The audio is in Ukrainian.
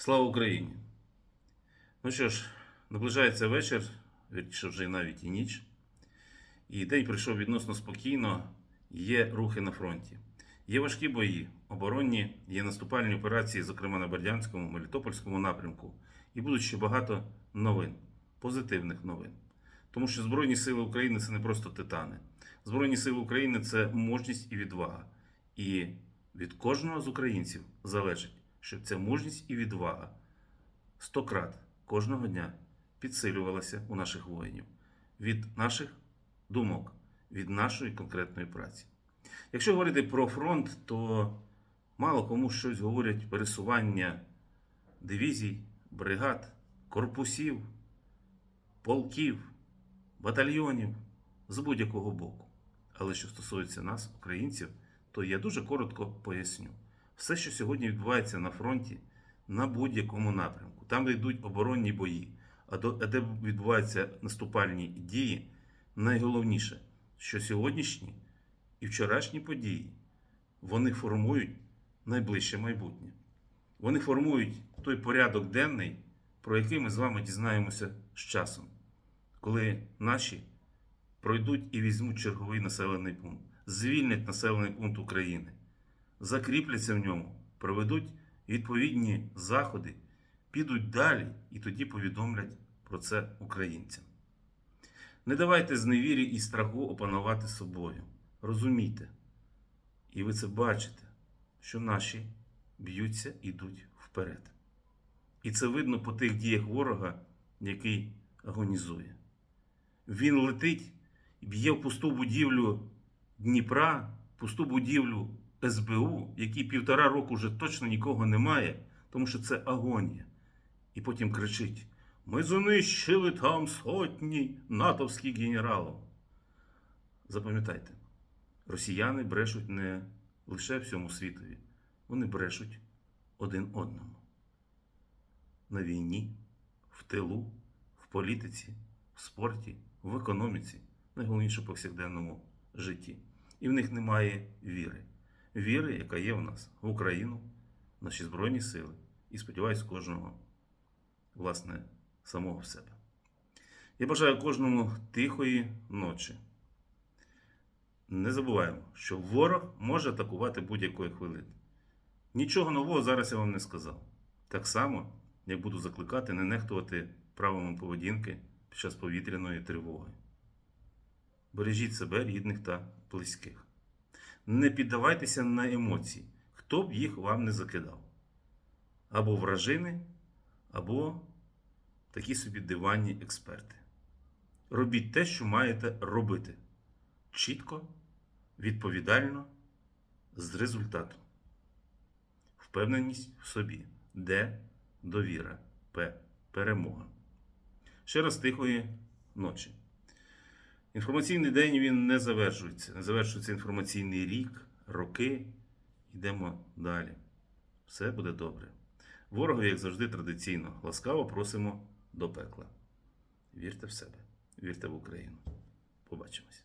Слава Україні! Ну що ж, наближається вечір, вірніше вже навіть і ніч. І день прийшов відносно спокійно. Є рухи на фронті. Є важкі бої, оборонні, є наступальні операції, зокрема на Бердянському, Мелітопольському напрямку. І будуть ще багато новин, позитивних новин. Тому що Збройні Сили України це не просто титани. Збройні Сили України це мужність і відвага. І від кожного з українців залежить, щоб ця мужність і відвага сто крат кожного дня підсилювалася у наших воїнів від наших думок, від нашої конкретної праці. Якщо говорити про фронт, то мало кому щось говорять пересування дивізій, бригад, корпусів, полків, батальйонів з будь-якого боку. Але що стосується нас, українців, то я дуже коротко поясню. Все, що сьогодні відбувається на фронті, на будь-якому напрямку, там, де йдуть оборонні бої, а де відбуваються наступальні дії, найголовніше, що сьогоднішні і вчорашні події вони формують найближче майбутнє. Вони формують той порядок денний, про який ми з вами дізнаємося з часом, коли наші пройдуть і візьмуть черговий населений пункт, звільнять населений пункт України, закріпляться в ньому, проведуть відповідні заходи, підуть далі і тоді повідомлять про це українцям. Не давайте зневірі і страху опанувати собою. Розумійте, і ви це бачите, що наші б'ються ідуть вперед. І це видно по тих діях ворога, який агонізує. Він летить б'є в пусту будівлю Дніпра, пусту будівлю СБУ, в якій півтора року вже точно нікого немає, тому що це агонія. І потім кричить: Ми знищили там сотні натовських генералів. Запам'ятайте, росіяни брешуть не лише всьому світові, вони брешуть один одному. На війні, в тилу, в політиці, в спорті, в економіці, найголовніше в повсякденному житті. І в них немає віри. Віри, яка є в нас в Україну, в наші Збройні Сили, і сподіваюсь, кожного, власне, самого в себе. Я бажаю кожному тихої ночі. Не забуваємо, що ворог може атакувати будь-якої хвилини. Нічого нового зараз я вам не сказав. Так само, як буду закликати не нехтувати правилами поведінки під час повітряної тривоги. Бережіть себе, рідних та близьких. Не піддавайтеся на емоції, хто б їх вам не закидав. Або вражини, або такі собі диванні експерти. Робіть те, що маєте робити. Чітко, відповідально, з результатом. Впевненість в собі. Де довіра. П. Перемога. Ще раз тихої ночі. Інформаційний день він не завершується. Не завершується інформаційний рік, роки. Йдемо далі. Все буде добре. Ворогу, як завжди, традиційно, ласкаво просимо до пекла. Вірте в себе, вірте в Україну. Побачимось.